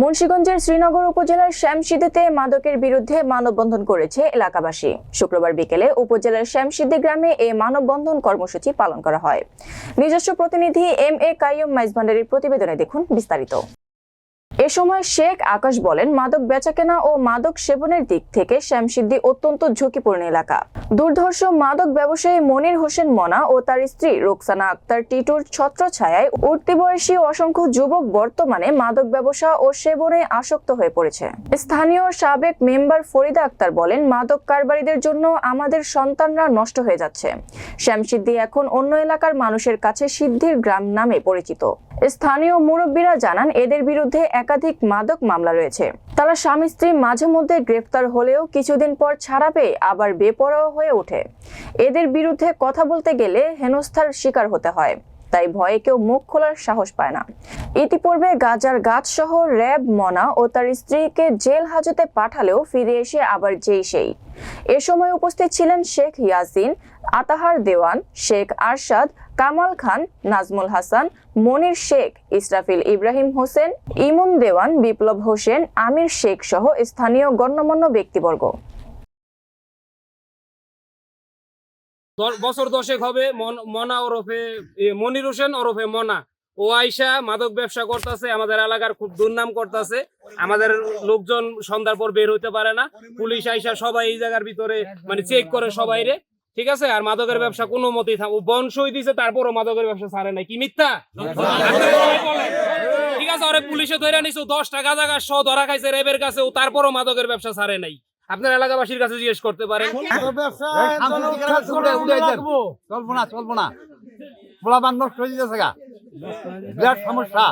মুন্সিগঞ্জের শ্রীনগর উপজেলার শ্যামসিদ্ধিতে মাদকের বিরুদ্ধে মানববন্ধন করেছে এলাকাবাসী। শুক্রবার বিকেলে উপজেলার শ্যামসিদ্ধি গ্রামে এই মানববন্ধন কর্মসূচি পালন করা হয়। নিজস্ব প্রতিনিধি এম এ কাইয়ুম মাইজভান্ডারির প্রতিবেদনে দেখুন বিস্তারিত। এ সময় শেখ আকাশ বলেন, মাদক বেচাকেনা ও মাদক সেবনের দিক থেকে শ্যামসিদ্ধি অত্যন্ত ঝুঁকিপূর্ণ এলাকা। দুর্ধর্ষ মাদক ব্যবসায়ী মনির হোসেন মনা ও তার স্ত্রী রোকসানা আক্তার টিটুর ছত্রছায়ায় উঠতি বয়সী অসংখ্য যুবক বর্তমানে মাদক ব্যবসা ও সেবনে আসক্ত হয়ে পড়েছে। স্থানীয় সাবেক মেম্বার ফরিদা আক্তার বলেন, মাদক কারবারিদের জন্য আমাদের সন্তানরা নষ্ট হয়ে যাচ্ছে। শ্যামসিদ্ধি এখন অন্য এলাকার মানুষের কাছে সিদ্ধির গ্রাম নামে পরিচিত। স্থানীয় মুরব্বীরা জানান, এদের বিরুদ্ধে একাধিক মাদক মামলা রয়েছে। তারা স্বামী, স্ত্রী মাঝে মধ্যে গ্রেফতার হলেও কিছুদিন পর ছাড়া পেয়ে আবার বেপরোয়া হয়ে ওঠে। এদের বিরুদ্ধে কথা বলতে গেলে হেনস্থার শিকার হতে হয়। তাই ভয়ে কেউ মুখ খোলার সাহস পায় না। ইতিপূর্বে গাজার গাছ সহ র্যাব, মনা ও তার স্ত্রীকে জেল হাজতে পাঠালেও ফিরে এসে আবার যেই সেই। এ সময় উপস্থিত ছিলেন শেখ ইয়াসিন আতাহার দেওয়ান শেখ আরশাদ, কামাল খান, নাজমুল হাসান, মনির শেখ, ইসরাফিল ইব্রাহিম হোসেন, ইমন দেওয়ান, বিপ্লব হোসেন, আমির শেখ সহ স্থানীয় গণ্যমান্য ব্যক্তিবর্গ। বছর দশেক হবে মনা ওরফে মনির হোসেন, ওরফে মনা। ও আইসা মাদক ব্যবসা করতেছে, আমাদের এলাকার খুব দুর্নাম করতেছে। আমাদের লোকজন সন্ধ্যার পর বের হইতে পারে না। পুলিশ আইসা সবাই এই জায়গার ভিতরে মানে চেক করে সবাই রে ঠিক আছে? আর মাদকের ব্যবসা কোনো মতেই থাকব বংশই দিছে তারপরও মাদকের ব্যবসা ছাড়ে নাই। কি মিথ্যা? ঠিক আছে ওরে পুলিশে ধরে নিছো দশ টাকা জায়গা শ ধরা খাইছে রেবের কাছে ও তারপরও মাদকের ব্যবসা ছাড়ে নাই। আপনার এলাকাবাসীর কাছে জিজ্ঞেস করতে পারেন। চলবো না চলবো না। পোলা নষ্ট হয়ে যেতেছে গা। বিরাট সমস্যা।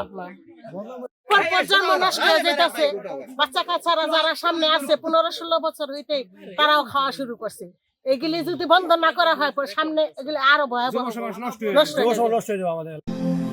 নষ্ট হয়ে যেতেছে। বাচ্চা কাচ্চারা যারা সামনে আছে পনেরো ষোলো বছর হইতে তারাও খাওয়া শুরু করছে। এগুলি যদি বন্ধ না করা হয় সামনে এগুলি আরও ভয়াবহ নষ্ট হয়ে যাবে।